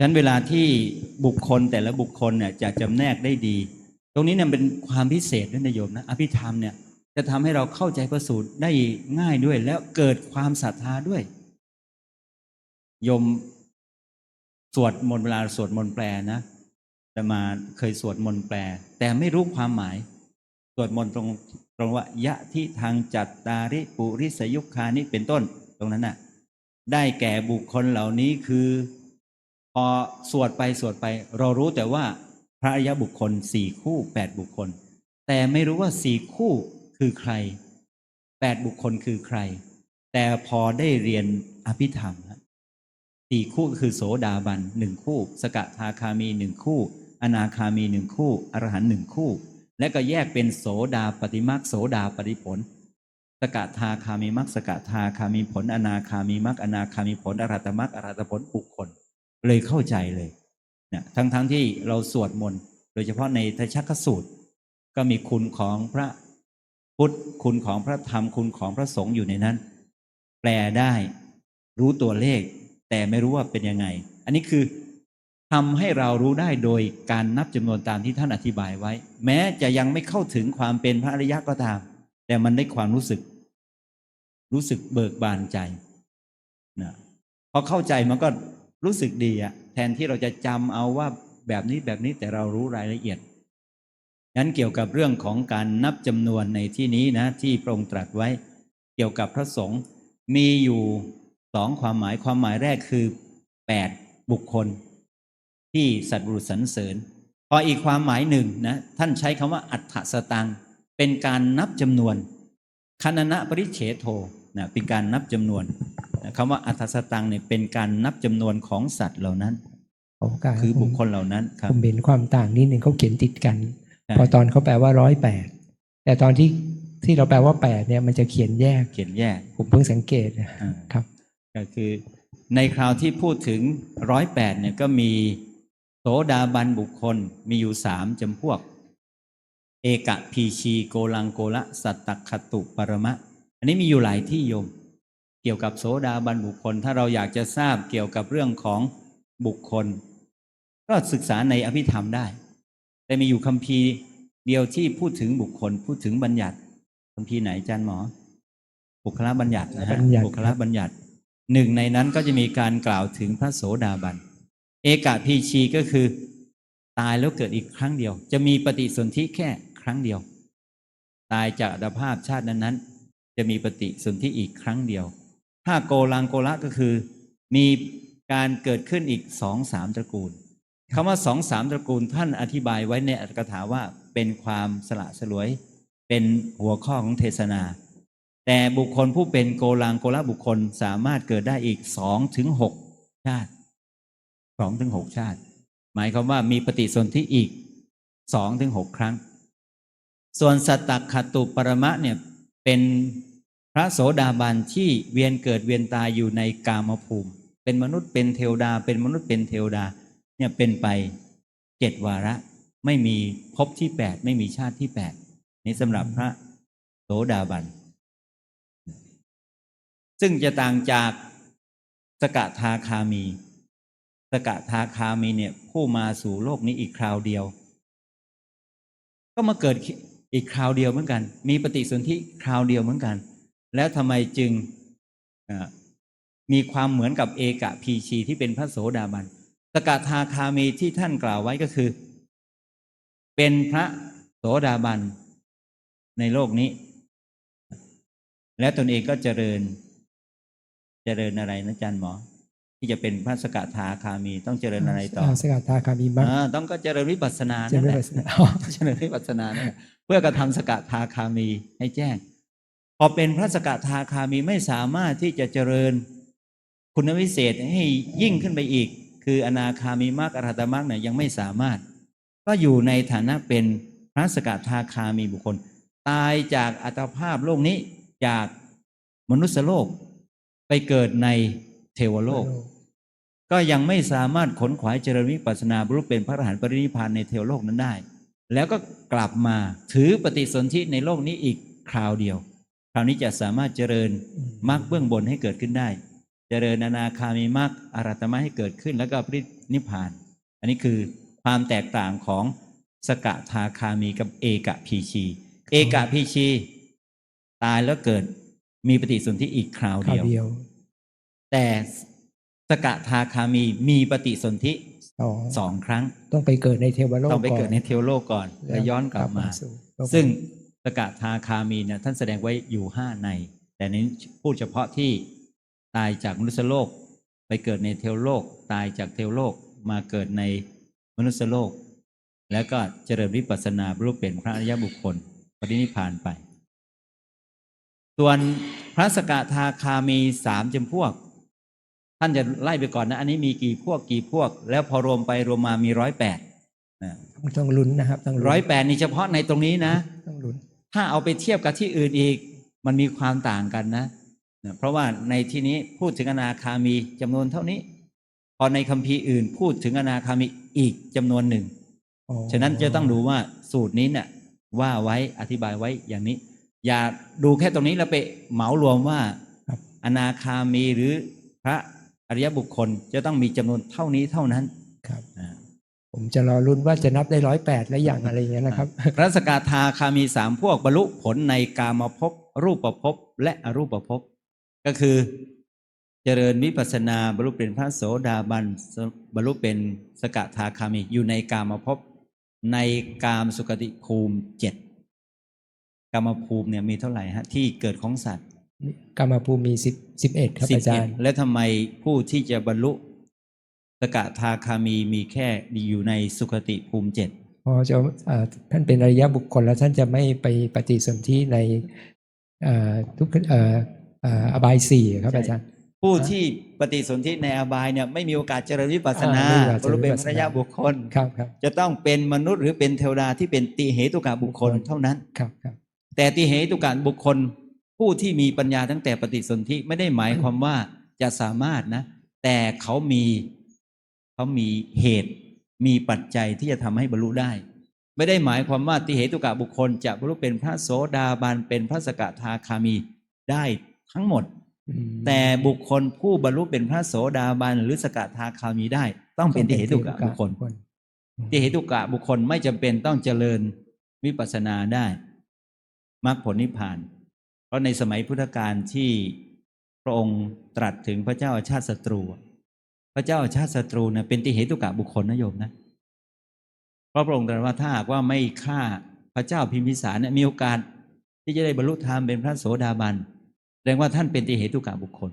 ฉะนั้นเวลาที่บุคคลแต่ละบุคคลเนี่ยจะจำแนกได้ดี ตรงนี้เนี่ยเป็นความพิเศษด้วยนะโยมนะอภิธรรมเนี่ยจะทำให้เราเข้าใจพระสูตรได้ง่ายด้วย แล้วเกิดความศรัทธาด้วยโยมสวดมนต์เวลาสวดมนต์แปลนะแต่มาเคยสวดมนต์แปล แต่ไม่รู้ความหมาย สวดมนต์ตรงตรงว่ายะที่ทางจัตตาริปุริสยุคคานิเป็นต้น ตรงนั้นน่ะ ได้แก่บุคคลเหล่านี้คือ พอสวดไปสวดไป เรารู้แต่ว่าพระอริยบุคคลสี่คู่แปดบุคคล แต่ไม่รู้ว่าสี่คู่คือใครแปดบุคคลคือใคร แต่พอได้เรียนอภิธรรมสี่คู่คือโสดาบันหนึ่งคู่ สกทาคามีหนึ่งคู่ อนาคามีหนึ่งคู่อรหันหนึ่งคู่ และก็แยกเป็นโสดาปฏิมักโสดาปฏิผล สกทาคามีมักสกทาคามีผล อนาคามีมักอนาคามีผลอรหัตมักอรหัตผลบุคคล เลยเข้าใจเลยเนี่ยทั้งทั้งที่เราสวดมนต์โดยเฉพาะในทชักสูตร ก็มีคุณของพระพุทธคุณของพระธรรมคุณของพระสงฆ์อยู่ในนั้น แปลได้รู้ตัวเลข แต่ไม่รู้ว่าเป็นยังไง อันนี้คือทำให้เรารู้ได้โดยการนับจำนวนตามที่ท่านอธิบายไว้ แม้จะยังไม่เข้าถึงความเป็นพระอริยะก็ตาม แต่มันได้ความรู้สึก รู้สึกเบิกบานใจนะพอเข้าใจมันก็ รู้สึกดีอะแทนที่เราจะจำเอาว่าแบบนี้แบบนี้แต่เรารู้รายละเอียดนั้นเกี่ยวกับเรื่องของการนับจำนวนในที่นี้นะ ที่พระองค์ตรัสไว้ เกี่ยวกับพระสงฆ์มีอยู่สองความหมายความหมายแรกคือแปดบุคคล ที่สัตว์บุรุษสรรเสริญพออีกความหมายหนึ่งนะท่านใช้คำว่าอัฏฐสตัง เป็นการนับจำนวนคณนะปริเฉโทนะเป็นการนับจำนวน คำว่าอัฏฐสตังค์เนี่ยเป็นการนับจำนวนของสัตว์เหล่านั้นโอกาสคือบุคคลเหล่านั้นครับผมเห็นความต่างนิดหนึ่งเขาเขียนติดกันใช่พอตอนเขาแปลว่าร้อยแปดแต่ตอนที่ที่เราแปลว่าแปดเนี่ยมันจะเขียนแยกเขียนแยก ผมเพิ่งสังเกตนะอ่าครับ ก็คือในคราวที่พูดถึงร้อยแปดเนี่ยก็มีโสดาบันบุคคลมีอยู่สามจำพวก เอกะพีชีโกลังโกละ สัตตคตุปรมะ อันนี้มีอยู่หลายที่โยม เกี่ยวกับโสดาบันบุคคล ถ้าเราอยากจะทราบเกี่ยวกับเรื่องของบุคคล ก็ศึกษาในอภิธรรมได้ แต่มีอยู่คัมภีร์เดียวที่พูดถึงบุคคล พูดถึงบัญญัติคัมภีร์ไหนอาจารย์หมอ บุคละบัญญัตินะฮะบัญญัติบุคละบัญญัติหนึ่งในนั้นก็จะมีการกล่าวถึงพระโสดาบัน เอกะพีชีก็คือ ตายแล้วเกิดอีกครั้งเดียว จะมีปฏิสนธิแค่ครั้งเดียว ตายจากอัตภาพชาตินั้นๆ จะมีปฏิสนธิอีกครั้งเดียว ถ้าโกลังโกละก็คือ มีการเกิดขึ้นอีกสองสามตระกูลคำว่าสองสามตระกูลท่านอธิบายไว้ในอัตถกถาว่าเป็นความสละสลวย เป็นหัวข้อของเทศนา แต่บุคคลผู้เป็นโกลังโกละบุคคลสามารถเกิดได้อีกสองถึงหกชาติสองถึงหกชาติ หมายความว่ามีปฏิสนธิอีกสองถึงหกครั้ง ส่วนสัตตคตุปรมะเนี่ยเป็น พระโสดาบันที่เวียนเกิดเวียนตายอยู่ในกามภูมิ เป็นมนุษย์เป็นเทวดา เป็นมนุษย์เป็นเทวดาเนี่ยเป็นไปเจ็ดวาระ ไม่มีภพที่แปดไม่มีชาติที่แปดนี่สำหรับพระโสดาบัน ซึ่งจะต่างจากสกทาคามี สกทาคามีเนี่ยผู้มาสู่โลกนี้อีกคราวเดียว ก็มาเกิดอีกคราวเดียวเหมือนกัน มีปฏิสนธิคราวเดียวเหมือนกัน แล้วทำไมจึงอ่ามีความเหมือนกับเอกะพีชีที่เป็นพระโสดาบัน สกทาคามีที่ท่านกล่าวไว้ก็คือ เป็นพระโสดาบันในโลกนี้ และตนเองก็เจริญ เจริญอะไรนะอาจารย์หมอ ที่จะเป็นพระสกทาคามีต้องเจริญอะไรต่อสกัดตาคามีมักอ่าต้องก็เจริญวิปัสสนาจะนั่นไม่แหไปละสนาอ๋อเจริญวิปัสสนานั่นแหละเพื่อกระทำสกทาคามีให้แจ้ง พอเป็นพระสกทาคามีไม่สามารถที่จะเจริญคุณวิเศษให้ยิ่งขึ้นไปอีก คืออนาคามีมรรคอรหัตมรรคเนี่ยยังไม่สามารถ ก็อยู่ในฐานะเป็นพระสกทาคามีบุคคล ตายจากอัตภาพโลกนี้จากมนุษยโลก ไปเกิดในเทวโลก ก็ยังไม่สามารถขนขวายเจริญวิปัสสนาบรรลุเป็นพระอรหันต์ปรินิพานในเทวโลกนั้นได้ แล้วก็กลับมาถือปฏิสนธิในโลกนี้อีกคราวเดียว คราวนี้จะสามารถเจริญมรรคเบื้องบนให้เกิดขึ้นได้ เจริญอนาคามีมรรคอรัตมรรคให้เกิดขึ้น แล้วก็ปรินิพพาน อันนี้คือความแตกต่างของสกทาคามีกับเอกพีชี เอกพีชี ตายแล้วเกิดมีปฏิสนธิอีกคราวคราวเดียวเดียว แต่สกทาคามีมีปฏิสนธิสองสองครั้ง ต้องไปเกิดในเทวโลกต้องไปก่อนเกิดในเทวโลกก่อน แล้วย้อนกลับมาสู่โลกซึ่ง สกทาคามีเนี่ยท่านแสดงไว้อยู่ห้าใน แต่นี้พูดเฉพาะที่ตายจากมนุษยโลก ไปเกิดในเทวโลก ตายจากเทวโลกมาเกิดในมนุษยโลก แล้วก็เจริญวิปัสสนาบรรลุเป็นพระอริยบุคคลปรินิพพานไป ส่วนพระสกทาคามีสามจำพวก ท่านจะไล่ไปก่อนนะ อันนี้มีกี่พวกกี่พวก แล้วพอรวมไปรวมมามีร้อยแปดต้องลุ้นนะครับต้องลุ้นร้อยแปดนี่เฉพาะในตรงนี้นะ ต้องลุ้น ถ้าเอาไปเทียบกับที่อื่นอีก มันมีความต่างกันนะนะเพราะว่าในที่นี้พูดถึงอนาคามีจำนวนเท่านี้ พอในคัมภีร์อื่นพูดถึงอนาคามีอีกจำนวนหนึ่งอ๋อฉะนั้นจะต้องดูว่าสูตรนี้เนี่ยว่าไว้อธิบายไว้อย่างนี้ อย่าดูแค่ตรงนี้แล้วไปเหมารวมว่าครับอนาคามีหรือพระอริยบุคคลจะต้องมีจำนวนเท่านี้เท่านั้นครับอ่า ผมจะรอลุ้นว่าจะนับได้ร้อยแปดและอย่างอะไรอย่างเงี้ยนะครับ พระสกทาคามีสามพวกบรรลุผลในกามภพรูปภพและอรูปภพก็คือเจริญวิปัสสนาบรรลุเป็นพระโสดาบันบรรลุเป็นสกทาคามีอยู่ในกามภพในกามสุกติภูมิเจ็ดกามภูมิเนี่ยมีเท่าไหร่ฮะที่เกิดของสัตว์กรรมภูมิมีสิบสิบเอ็ดครับสิบอาจาเอ็รดย์ และทำไมผู้ที่จะบรรลุ สกทาคามีมีแค่อยู่ในสุคติภูมิเจ็ดพอจะเอ่อท่านเป็นอริยบุคคลแล้วท่านจะไม่ไปปฏิสนธิในเอ่อทุกเอ่อเอ่ออบายสี่ครับอาจารย์ ผู้ที่ปฏิสนธิในอบายเนี่ยไม่มีโอกาสเจริญวิปัสสนาอ่าไม่มีโอกาสบรรลุเป็นเจริญวิปัสพสนาระยาบุคคลครับครับจะต้องเป็นมนุษย์หรือเป็นเทวดาที่เป็นติเหตุกะบุคคลบุคคลเท่านั้นครับครับแต่ติเหตุกะบุคคล ผู้ที่มีปัญญาตั้งแต่ปฏิสนธิไม่ได้หมายความว่าจะสามารถนะ แต่เขามี เขามีเหตุมีปัจจัยที่จะทำให้บรรลุได้ ไม่ได้หมายความว่าติเหตุกะบุคคล จะบรรลุเป็นพระโสดาบันเป็นพระสกทาคามีได้ทั้งหมดอืมแต่บุคคลผู้บรรลุเป็นพระโสดาบันหรือสกทาคามีได้ ต้องเป็นติเหตุกะบุคคลติเหตุกะบุคคลไม่จำเป็นต้องเจริญวิปัสสนาได้มรรคผลนิพพาน เพราะในสมัยพุทธกาลที่พระองค์ตรัสถึงพระเจ้าอาชาติศัตรู พระเจ้าชาติศัตรูเนี่ยเป็นติเหตุกะบุคคลนะโยมนะเพราะพระองค์ตรัสว่าถ้าหากว่าไม่ฆ่าพระเจ้าพิมพิสารเนี่ยมีโอกาสที่จะได้บรรลุธรรมเป็นพระโสดาบันแสดงว่าท่านเป็นติเหตุกะบุคคล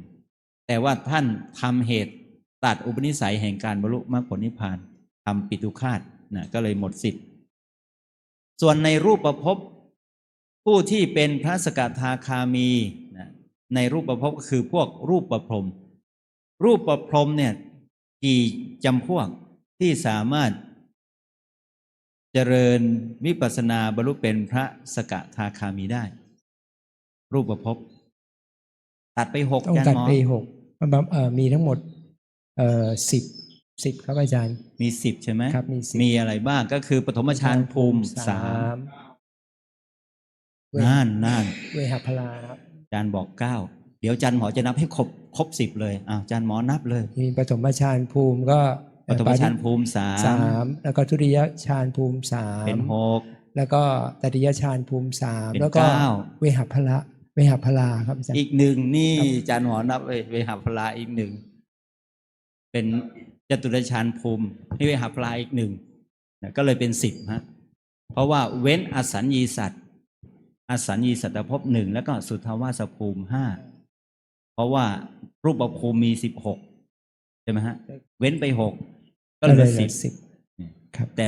แต่ว่าท่านทำเหตุตัดอุปนิสัยแห่งการบรรลุมรรคผลนิพพานทำปิตุคาตนะก็เลยหมดสิทธิ์ ส่วนในรูปประพบผู้ที่เป็นพระสกทาคามีนะในรูปประพบก็คือพวกรูปประพรมรูปประพรมเนี่ย กี่จำพวกที่สามารถเจริญวิปัสสนาบรรลุเป็นพระสกทาคามีได้ รูปประพบตัดไปหกต้องจานตัดหมอไปหกมันเอ่อมีทั้งหมดเอ่อสิบสิบครับอาจารย์ มีสิบใช่ไหมครับมีสิบมีอะไรบ้างก็คือปฐมฌานภูมิสามเวน่านน่านเวหพลาครับอาจารย์บอกเก้า เดี๋ยวอาจารย์หมอจะนับให้ครบครบสิบเลยอ้าวอาจารย์หมอนับเลย มีปฐมฌานภูมิก็ปฐมฌานภูมิสาสามมแล้วก็ทุติยฌานภูมิสามเป็นหกแล้วก็ตติยฌานภูมิสามเป็นแล้วก็เก้าเวหพละเวหพลาครับอาจารย์อีกหนึ่งนี่ครับอาจารย์หมอนับเลยเวหาพลาอีกหนึ่งเป็นจตุรฌานภูมินี่เวหาพลาอีกหนึ่งนะก็เลยเป็นสิบฮะเพราะว่าเว้นอสัญญีสัตว์อสัญญีสัตตภพหนึ่งแล้วก็สุทธาวาสภูมิห้า เพราะว่ารูปภูมิมีสิบหกใช่ไหมฮะ เว้นไปหกก็เหลือสิบสิบครับแต่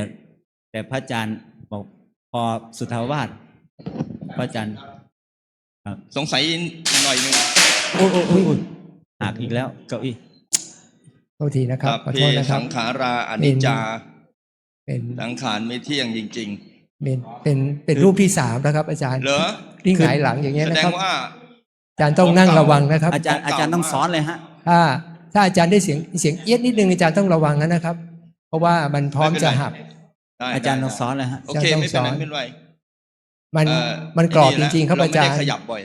แต่พระอาจารย์บอกพอสุทธาวาสพระอาจารย์ครับสงสัยหน่อยหนึงโอ้ยโอ้ยโอ้ยโอ้ยหักอีกแล้ว เก้าอี้โทษทีนะครับขอเพโทษนะครัสับงขาราอนิจจา เป็นสังขารไม่เที่ยงจริงเป็นเป็นเป็นรูปที่สามแล้วครับ อาจารย์ๆเหรอที่หงายหลังอย่างเงี้ยแสนะดคงรับว่าอา จารย์ต้องนั่งระวังนะครับ อาจารย์อาจารย์ต้องสอนเลยฮะถ้าถ้าอาจารย์ได้เสียงเสียงเอียดนิดนึงอาจารย์ต้องระวังนะครับ เพราะว่ามันพร้อมไม่เป็นจะไรหักได้อาจารย์ได้ต้องสอนเลยฮะโอเคอาจารย์ไม่เป็นไรต้องสอนไม่เป็นไรมันเอ่อมันกรอบดีจริงๆครับเอาจารไม่ย์ได้ขยับบ่อย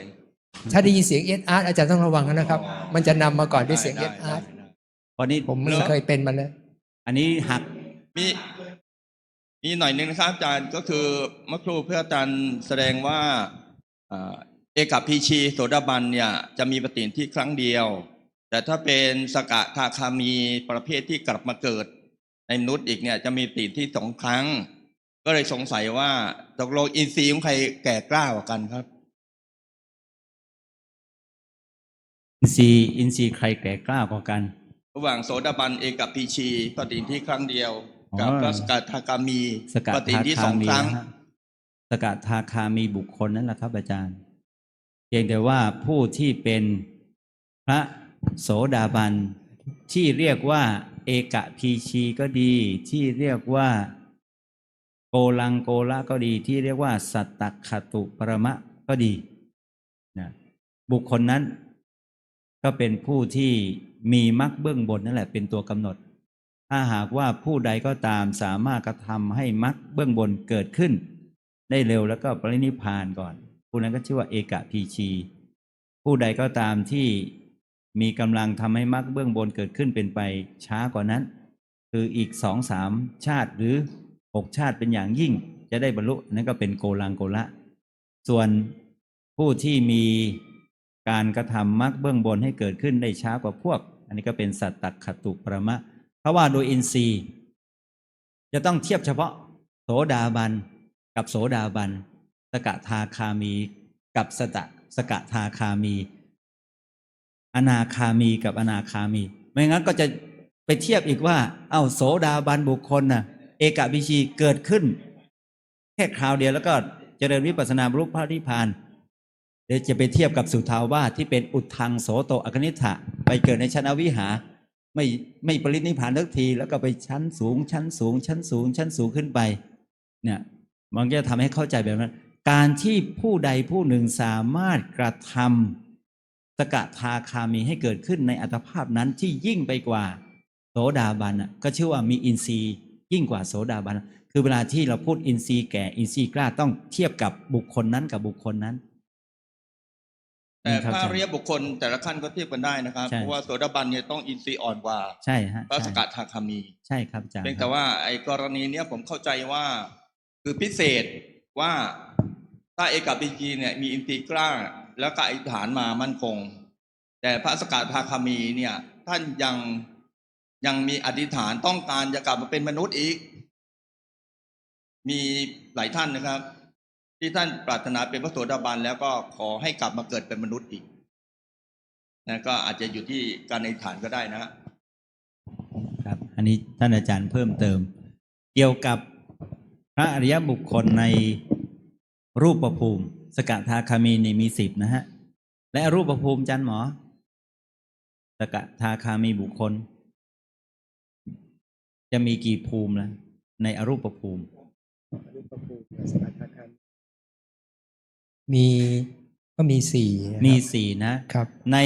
ถ้าได้ยินเสียงเอียดอาร์ตอาจารย์ต้องระวังนะครับ มันจะนำมาก่อนด้วยเสียงเอียดอาร์ตพอนี้ผมเหรอเคยเป็นมาแล้วอันนี้หักมีมีหน่อยหนึ่งนะครับอาจารย์ก็คือเมื่อครูเพื่ออาจารย์แสดงว่าอ่า เอกับพีชีโสดาบันเนี่ยจะมีปฏิสนธิครั้งเดียว แต่ถ้าเป็นสกะทาคามีประเภทที่กลับมาเกิด ในมนุษย์อีกเนี่ยจะมีปฏิสนธิสองครั้ง ก็เลยสงสัยว่าตกลงอินทรีย์ของใครแก่กล้ากว่ากันครับ อินทรีย์อินทรีย์ใครแก่กล้ากว่ากัน ระหว่างโสดาบันเอกับพีชีปฏิสนธิครั้งเดียว กับอ๋อพระสกทาคามีสกัดปฏิสทานธิสคาองมีครั้งนะฮะสกัดทาคามีบุคคลนั่นแหละครับอาจารย์ เพียงแต่ว่าผู้ที่เป็นพระโสดาบัน ที่เรียกว่า เอกพีชีก็ดี ที่เรียกว่าโกลังโกละก็ดี ที่เรียกว่า สัตตคตุปรมะก็ดีนะบุคคลนั้นก็เป็นผู้ที่มีมรรคเบื้องบนนั่นแหละเป็นตัวกำหนด ถ้าหากว่าผู้ใดก็ตามสามารถกระทำให้มรรคเบื้องบนเกิดขึ้น ได้เร็วแล้วก็ปรินิพพานก่อน ผู้นั้นก็ชื่อว่าเอกพีชี ผู้ใดก็ตามที่มีกำลังทำให้มรรคเบื้องบนเกิดขึ้นเป็นไปช้ากว่านั้น คืออีกสองสามชาติหรือหกชาติเป็นอย่างยิ่ง จะได้บรรลุนั่นก็เป็นโกลังโกละ ส่วนผู้ที่มีการกระทำมรรคเบื้องบนให้เกิดขึ้นได้ช้ากว่าพวก อันนี้ก็เป็นสัตตคตุประมะ เพราะว่าโดยอินทรีย์ จะต้องเทียบเฉพาะ โสดาบันกับโสดาบัน กทาคามี กับสตะสกทาคามี อนาคามีกับอนาคามี ไม่งั้นก็จะไปเทียบอีกว่า เอ้าโสดาบันบุคคลน่ะ เอกบิชีเกิดขึ้น แค่คราวเดียวแล้วก็เจริญวิปัสนาบรรลุพระนิพพานเดี๋ยวจะไปเทียบกับสุทาวาสที่เป็นอุทธังโสโตอคนิฐะไปเกิดในชั้นอวิหา ไม่ไม่ปรินิพพานทักที แล้วก็ไปชั้นสูงชั้นสูง ชั้นสูง ชั้นสูงขึ้นไป เนี่ย มันก็จะทำให้เข้าใจแบบนั้น การที่ผู้ใดผู้หนึ่งสามารถกระทำสกทาคามีให้เกิดขึ้นในอัตภาพนั้นที่ยิ่งไปกว่าโสดาบันน่ะก็ชื่อว่ามีอินทรีย์ยิ่งกว่าโสดาบันคือเวลาที่เราพูดอินทรีย์แก่อินทรีย์กล้าต้องเทียบกับบุคคลนั้นกับบุคคลนั้น แต่ครับถ้าอาจารย์เรียกบุคคลแต่ละขั้นก็เทียบกันได้นะครับใช่เพราะว่าโสดาบันเนี่ยต้องอินทรีย์อ่อนกว่าใช่ฮะพระสใช่กัดทาคามี ใช่ครับอาจารย์เพียงแต่ว่าไอ้กรณีเนี้ยผมเข้าใจว่า คือพิเศษว่า ถ้าเอกบิจีเนี่ยมีอินทรีย์กล้า แล้วก็อธิษฐานมามั่นคง แต่พระสกัดทาคามีเนี่ย ท่านยังยังมีอธิษฐานต้องการจะกลับมาเป็นมนุษย์อีก มีหลายท่านนะครับ ที่ท่านปรารถนาเป็นพระโสดาบันแล้วก็ขอให้กลับมาเกิดเป็นมนุษย์อีกนะก็อาจจะอยู่ที่การอธิษฐานก็ได้นะฮะครับ อันนี้ท่านอาจารย์เพิ่มเติม เกี่ยวกับพระอริยบุคคลใน รูปประภูมิ สกทาคามีนี่มีสิบนะฮะ และอรูปประภูมิอาจันหมอ สกทาคามีบุคคล จะมีกี่ภูมิละในอรูปภูมิมีก็มีสี่นะครับมีสี่นะครับ ใน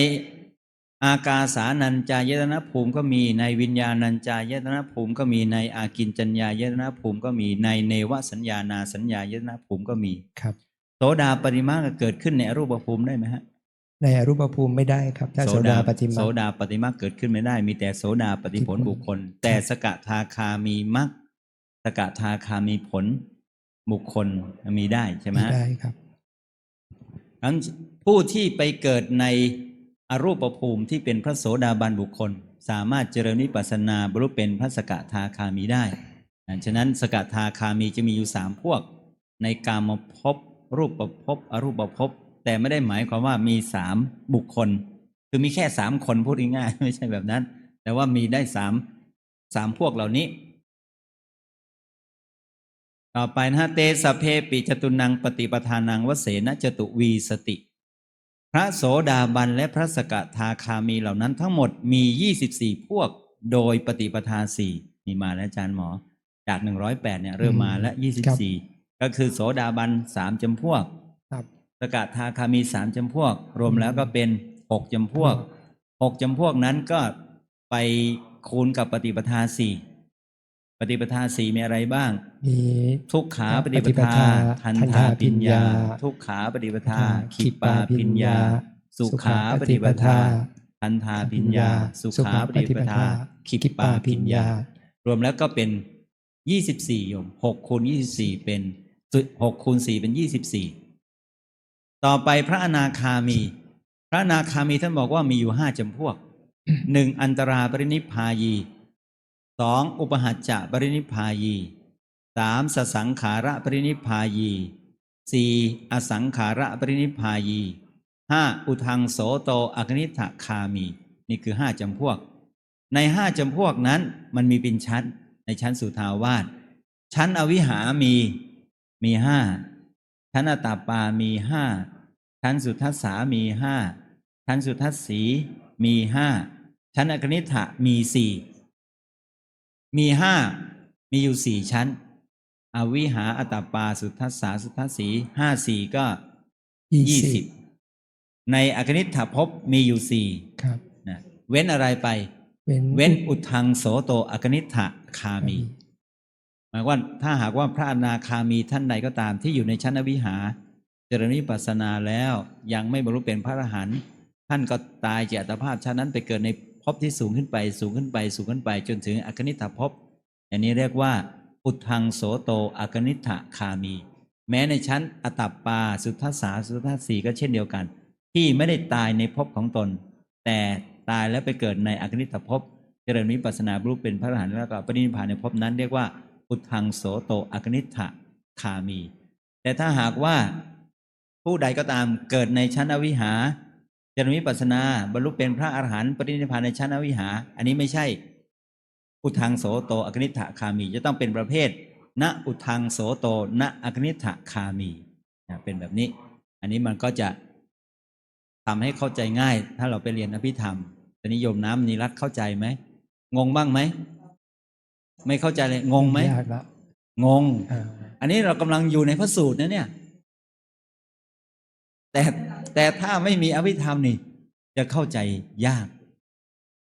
อากาสานัญจายตนะภูมิก็มีในวิญญาณัญจายตนะภูมิก็มีในอากินจัญญายตนะภูมิก็มีในเนวสัญญานาสัญญายตนะภูมิก็มีครับโสดาปริมาก็เกิดขึ้นในอรูปภูมิได้ไหมฮะในอรูปภูมิไม่ได้ครับ ถ้าโสดาปฏิมาโสดาปฏิมาเกิดขึ้นไม่ได้ มีแต่โสดาปฏิผลบุคคล แต่สกทาคามีมักสกทาคามีผลบุคคลมีได้ใช่ไหมไม่ฮะได้ครับทั้นผู้ที่ไปเกิดใน อรูปภูมิที่เป็นพระโสดาบันบุคคล สามารถเจริญวิปัสสนาบรรลุเป็นพระสกทาคามีได้ฉะนั้นสกทาคามีจะมีอยู่สามพวก ในกามภพรูปภพอรูปภพแต่ไม่ได้หมายความว่ามีสามบุคคล คือมีแค่สามคนพูดง่ายๆไม่ใช่แบบนั้น แต่ว่ามีได้สามสามพวกเหล่านี้ ต่อไปนะฮะเตสะเพปิจตุนังปฏิปทานังวเสนจตุวีสติ พระโสดาบันและพระสกทาคามีเหล่านั้นทั้งหมดมี 24 พวกโดยปฏิปทาสี่มีมาแล้วอาจารย์หมอ จาก 108เนี่ยเริ่มมาแล้วครับ24 ก็คือโสดาบันสามจำพวกครับสกทาคามีสามจำพวก รวมแล้วก็เป็นหกจำพวกหกจำพวกนั้นก็ไปคูณกับปฏิปทาสี่ ปฏิปทาสี่มีอะไรบ้าง มีทุกขาครับปฏิปปฏิปทาทาทันทันทาทาปิญญาปิญญา ทุกขาปฏิปทาขีขิปาปาปิญญา สุขาปฏิปทาทันทาปิญญา สุขาปฏิปทาขิปาปิญญารรวมแล้วก็เป็นยี่สิบสี่โยมหกคูณยี่สิบสี่เป็นหกคูณสี่เป็นยี่สิบสี่ต่อไปพระอนาคามี พระอนาคามีท่านบอกว่ามีอยู่ห้าจำพวกหนึ่งอันตราปรินิพพายี สองอุปหัจจะปรินิพพายีสามสสังขาระปรินิพพายีสี่อสังขาระปรินิพพายีห้าอุทังโสโตอคนิฐคามี นี่คือห้าจำพวก ในห้าจำพวกนั้นมันมีเป็นชั้น ในชั้นสุทาวาสชั้นอวิหามีมีห้าชั้นอตาปามีห้าชั้นสุทัสสามีห้าชั้นสุทัสสีมีห้าชั้นอกนิฐะมีสี่ มีห้ามีอยู่สี่ชั้น อวิหาอตตาปาสุทัสสาสุทัสสีห้าสี่ก็ยี่สิบในอกนิฐะภพมีอยู่สี่ครับนะเว้นอะไรไป เว้นเว้นอุทังโสโตอกนิฐะคามี หมายว่าถ้าหากว่าพระอนาคามีท่านใดก็ตามที่อยู่ในชั้นอวิหาเจริญวิปัสสนาแล้วยังไม่บรรลุเป็นพระอรหันต์ท่านก็ตายจากอัตภาพชั้นนั้นไปเกิดในภ พที่สูงขึ้นไปสูงขึ้นไปสูงขึ้นไปจนถึงอกนิฐภพอันนี้เรียกว่า อุทังโสโตอกนิฐะคามี แม้ในชั้นอตัปปาสุทัสสาสุทัสสีก็เช่นเดียวกัน ที่ไม่ได้ตายในภพของตน แต่ตายแล้วไปเกิดในอกนิฐภพเจริญวิปัสนาบรรลุเป็นพระอรหันต์แล้วก็ปรินิพานในภพนั้น เรียกว่า อุทังโสโตอกนิฐะคามี แต่ถ้าหากว่าผู้ใดก็ตามเกิดในชั้นอวิหา จริญวิปัสสนาบรรลุเป็นพระอรหันต์ปรินิพพานในชั้นอวิหา อันนี้ไม่ใช่ อุทังโสโตอกนิฐะคามี จะต้องเป็นประเภท ณอุทังโสโตณอกนิฐะคามีนะเป็นแบบนี้ อันนี้มันก็จะทำให้เข้าใจง่าย ถ้าเราไปเรียนอภิธรรมตอนนี้โยมน้ำนิรัตน์เข้าใจไหมงงบ้างไหมไม่เข้าใจเลยงงไหมยากละงงอ่าอันนี้เรากำลังอยู่ในพระสูตรนะเนี่ย แต่ แต่ถ้าไม่มีอภิธรรมนี่จะเข้าใจยาก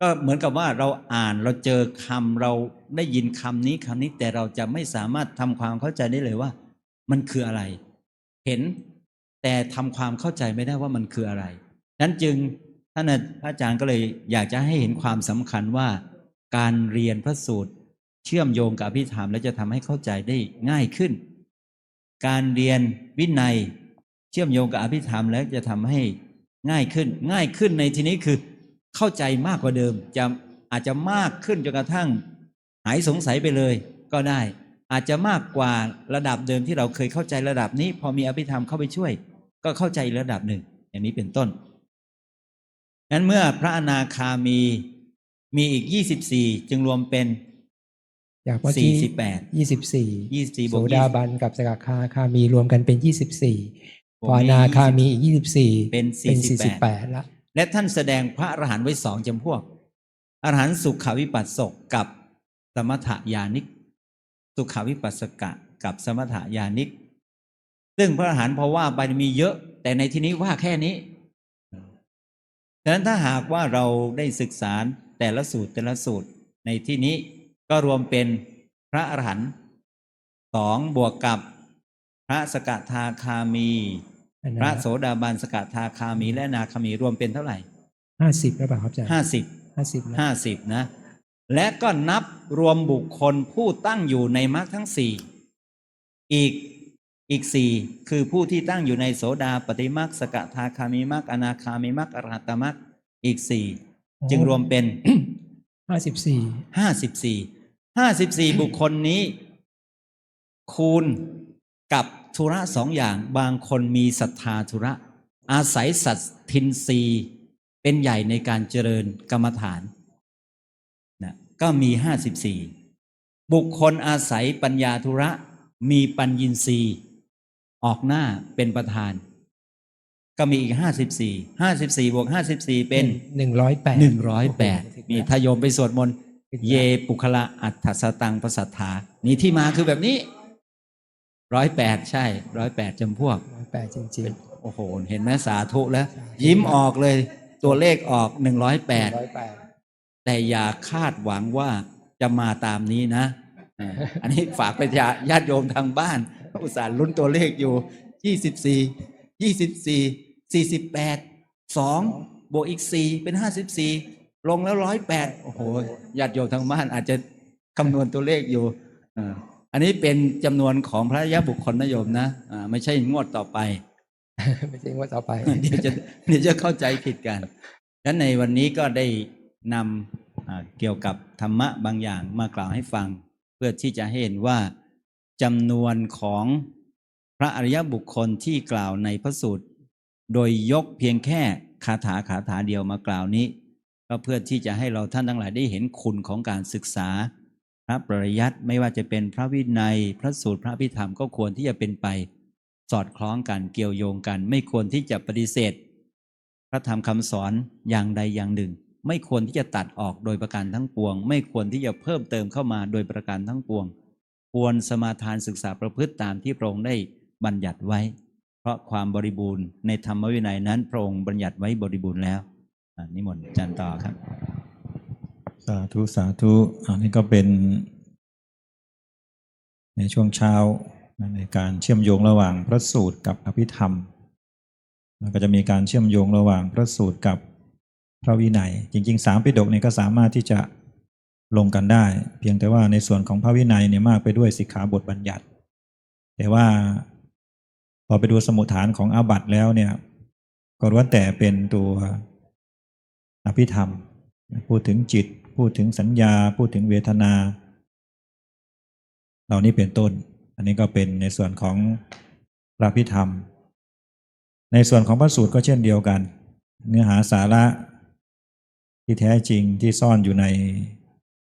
ก็เหมือนกับว่าเราอ่านเราเจอคำเราได้ยินคำนี้คำนี้แต่เราจะไม่สามารถทำความเข้าใจได้เลยว่า มันคืออะไร เห็นแต่ทำความเข้าใจไม่ได้ว่ามันคืออะไรนั้นจึงท่านอาจารย์ก็เลยอยากจะให้เห็นความสำคัญว่าการเรียนพระสูตรเชื่อมโยงกับอภิธรรม และจะทำให้เข้าใจได้ง่ายขึ้น การเรียนวินัย ชื่อมโยงกับอภิธรรมแล้วจะทำให้ง่ายขึ้น ง่ายขึ้นในที่นี้คือเข้าใจมากกว่าเดิม จะอาจจะมากขึ้นจนกระทั่ง หายสงสัยไปเลยก็ได้ อาจจะมากกว่าระดับเดิมที่เราเคยเข้าใจระดับนี้ พอมีอภิธรรมเข้าไปช่วย ก็เข้าใจอีกระดับหนึ่ง อย่างนี้เป็นต้นนั้นเมื่อพระอนาคามีมีอีก 24 จึงรวมเป็นจากเมื่อกี้48ยี่สิบสี่24บโสวกดา20บันกับสกทาคามีรวมกันเป็นยี่สิบสี่บวก พออนาคามีอีกยี่สิบสี่เป็นเป็นสี่สิบแป48ดละและท่านแสดงพระอรหันต์ไว้สองจำพวก อรหันต์สุขวิปัสสกกับสมถยานิก สุขวิปัสสกะกับสมถยานิก ซึ่งพระอรหันต์เพราะว่าไปมีเยอะ แต่ในที่นี้ว่าแค่นี้ฉะนั้นถ้าหากว่าเราได้ศึกษาแต่ละสูตรแต่ละสูตรในที่นี้ก็รวมเป็นพระอรหันต์สองบวกกับ พระสกทาคามี พระโสดาบันสกทาคามีและอนาคามีรวมเป็นเท่าไหร่ห้าสิบหรือเปล่าครับอาจารย์ห้าสิบห้าสิบละห้าสิบนะ และก็นับรวมบุคคลผู้ตั้งอยู่ในมรรคทั้งสี่อีกอีกสี่คือผู้ที่ตั้งอยู่ในโสดาปฏิมรรคสกทาคามีมรรคอนาคามีมรรคอรหัตตมรรคอีกสี่จึงรวมเป็นห้าสิบสี่ห้าสิบสี่ห้าสิบสี่บุคคลนี้ คูณ กับธุระสองอย่างบางคนมีศรัทธาธุระ อาศัยสัตทินรีเป็นใหญ่ในการเจริญกรรมฐานนะก็มีห้าสิบสี่บุคคลอาศัยปัญญาธุระมีปัญญินทรีย์ออกหน้าเป็นประธาน ก็มีอีกห้าสิบสี่ห้าสิบสี่บวกห้าสิบสี่เป็นหนึ่งร้อยแปดหนึ่งร้อยแปดโอ้โหมีทายมไปสวดมนต์ถึงแล้วเยปุคละอัฏฐสตังประสัทธานี่ที่มาคือแบบนี้ ร้อยแปดใช่ร้อยแปดจำพวกร้อยแปดจริงโอ้โห เห็นไหมสาธุแล้วสาธุยิ้มออกเลย ตัวเลขออกหนึ่งร้อยแปดร้อยแปดแต่อย่าคาดหวังว่าจะมาตามนี้นะอ่าอันนี้ฝากไปญาญาติโยมทางบ้าน อุตส่าห์ลุ้นตัวเลขอยู่ยี่สิบสี่ยี่สิบสี่สี่สิบแปดสองบวกอีกสี่เป็นห้าสิบสี่ลงแล้วร้อยแปดโอ้โหญาติโยมทางบ้านอาจจะคำนวณตัวเลขอยู่ อ่าอันนี้เป็นจำนวนของพระยะบุคคลนะโยมนะอ่าไม่ใช่งวดต่อไป ไม่ใช่ว่าต่อไปเดี๋ยวจะเดี๋ยวจะเข้าใจผิดกันดังนั้นในวันนี้ก็ได้นำอ่าเกี่ยวกับธรรมะบางอย่างมากล่าวให้ฟัง เพื่อที่จะให้เห็นว่าจำนวนของพระอริยบุคคลที่กล่าวในพระสูตร โดยยกเพียงแค่คาถาคาถาเดียวมากล่าวนี้ ก็เพื่อที่จะให้เราท่านทั้งหลายได้เห็นคุณของการศึกษาพ ระปริยัติไม่ว่าจะเป็นพระวินัย พระสูตรพระพิธรรมก็ควรที่จะเป็นไป สอดคล้องกันเกี่ยวโยงกัน ไม่ควรที่จะปฏิเสธ พระธรรมคำสอนอย่างใดอย่างหนึ่ง ไม่ควรที่จะตัดออกโดยประการทั้งปวง ไม่ควรที่จะเพิ่มเติมเข้ามาโดยประการทั้งปวง ควรสมาทานศึกษาประพฤติตามที่พระองค์ได้บัญญัติไว้ เพราะความบริบูรณ์ในธรรมวินัยนั้นพระองค์บัญญัติไว้บริบูรณ์แล้วอ่านิมนต์จารย์ต่อครับ สาธุสาธุอันนี้ก็เป็น ในช่วงเช้าในการเชื่อมโยงระหว่างพระสูตรกับอภิธรรมแล้วก็จะมีการเชื่อมโยงระหว่างพระสูตรกับพระวินัย จริงๆสามปิฎกเนี่ยก็สามารถที่จะลงกันได้ เพียงแต่ว่าในส่วนของพระวินัยเนี่ยมากไปด้วยสิกขาบทบัญญัติ แต่ว่าพอไปดูสมุทฐานของอาบัตแล้วเนี่ยก็ล้วนแต่เป็นตัวอภิธรรม พูดถึงจิต พูดถึงสัญญาพูดถึงเวทนา เหล่านี้เป็นต้น อันนี้ก็เป็นในส่วนของพระพิธรรม ในส่วนของพระสูตรก็เช่นเดียวกัน เนื้อหาสาระที่แท้จริงที่ซ่อนอยู่ใน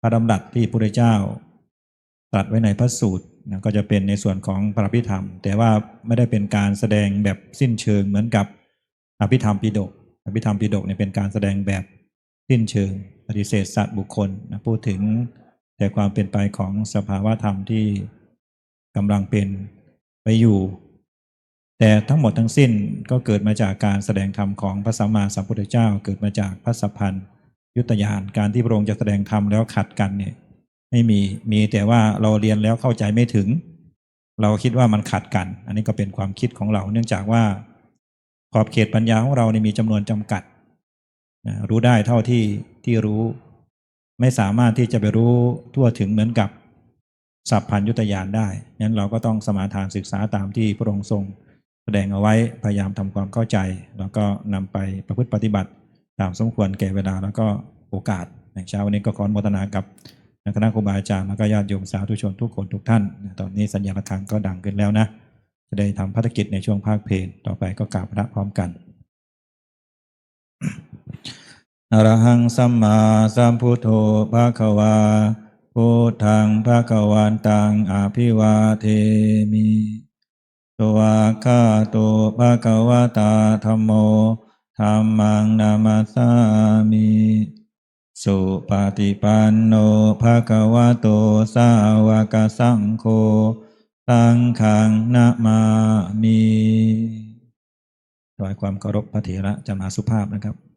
พระดำรัสที่พระพุทธเจ้าตรัสไว้ในพระสูตรนะก็จะเป็นในส่วนของพระพิธรรม แต่ว่าไม่ได้เป็นการแสดงแบบสิ้นเชิงเหมือนกับอภิธรรมปิฎกอภิธรรมปิฎกเนี่ยเป็นการแสดงแบบ สิ้นเชิงปฏิเสธสัตว์บุคคลนะพูดถึงแต่ความเป็นไปของสภาวะธรรมที่กำลังเป็นไปอยู่ แต่ทั้งหมดทั้งสิ้นก็เกิดมาจากการแสดงธรรมของพระสัมมาสัมพุทธเจ้า เกิดมาจากพระสัพพันยุตยานการที่พระองค์จะแสดงธรรมแล้วขัดกันเนี่ยไม่มีมีแต่ว่าเราเรียนแล้วเข้าใจไม่ถึง เราคิดว่ามันขัดกัน อันนี้ก็เป็นความคิดของเรา เนื่องจากว่าขอบเขตปัญญาของเราเนี่ยมีจำนวนจำกัด นะรู้ได้เท่าที่ที่รู้ ไม่สามารถที่จะไปรู้ทั่วถึงเหมือนกับสัพพัญยุตยานได้งั้นเราก็ต้องสมาทานศึกษาตามที่พระองค์ทรงแสดงเอาไว้พยายามทำความเข้าใจ แล้วก็นำไปประพฤติปฏิบัติ ตามสมควรแก่เวลาแล้วก็โอกาสในเช้าวันนี้ก็ขออนุโมทนากับคณะครูบาอาจารย์แล้วก็ญาติโยมสาธุชนทุกคนทุกท่าน ตอนนี้สัญญาณระฆังก็ดังขึ้นแล้วนะ จะได้ทำภารกิจในช่วงภาคเพลงต่อไปก็กราบพระพร้อมกัน อรหังสัมมาสัมพุทโธภะคะวาพุทธังภะคะวันตังอภิวาเทมิตัวคาโตภะคะวตาธรรมโมธรรมังนามาสามิสุปฏิปันโนภะคะวะโตสาวกสังโฆสังฆังนะมามิถวายความเคารพพระเถระจำนาสุภาพนะครับ